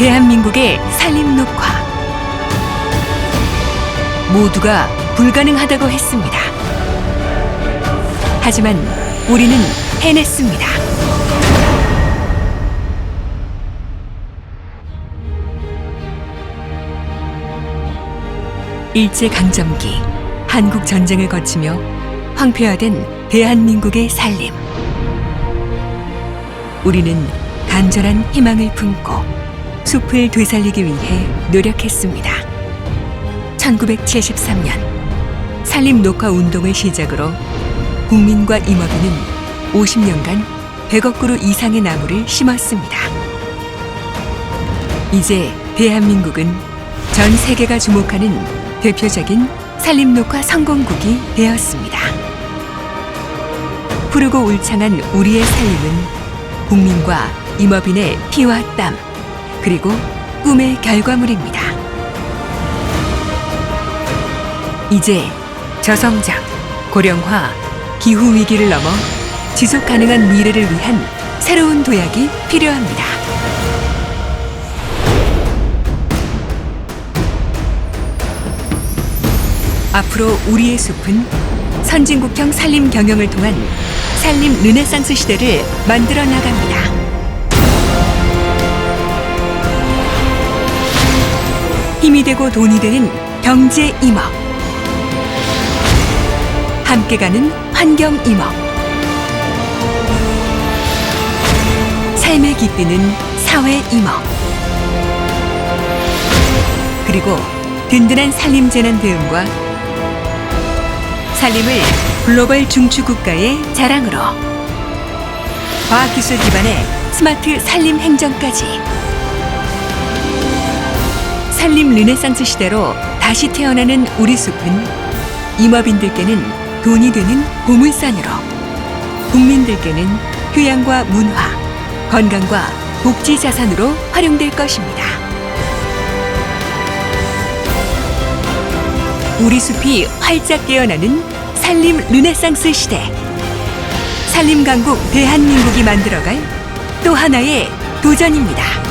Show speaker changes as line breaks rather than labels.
대한민국의 산림 녹화. 모두가 불가능하다고 했습니다. 하지만 우리는 해냈습니다. 일제강점기 한국 전쟁을 거치며 황폐화된 대한민국의 살림. 우리는 간절한 희망을 품고 숲을 되살리기 위해 노력했습니다. 1973년 산림 녹화 운동을 시작으로 국민과 임업인은 50년간 100억 그루 이상의 나무를 심었습니다. 이제 대한민국은 전 세계가 주목하는 대표적인 산림 녹화 성공국이 되었습니다. 푸르고 울창한 우리의 살림은 국민과 임업인의 피와 땀, 그리고 꿈의 결과물입니다. 이제 저성장, 고령화, 기후 위기를 넘어 지속 가능한 미래를 위한 새로운 도약이 필요합니다. 앞으로 우리의 숲은 선진국형 산림 경영을 통한 산림 르네상스 시대를 만들어 나갑니다. 힘이 되고 돈이 되는 경제 임업. 함께 가는 환경 임업. 삶에 깃드는 사회 임업. 그리고 든든한 산림 재난 대응과 산림을 글로벌 중추 국가의 자랑으로 과학기술 기반의 스마트 산림 행정까지 산림 르네상스 시대로 다시 태어나는 우리 숲은 임업인들께는 돈이 되는 보물산으로 국민들께는 휴양과 문화, 건강과 복지 자산으로 활용될 것입니다. 우리 숲이 활짝 깨어나는 산림 르네상스 시대. 산림 강국 대한민국이 만들어갈 또 하나의 도전입니다.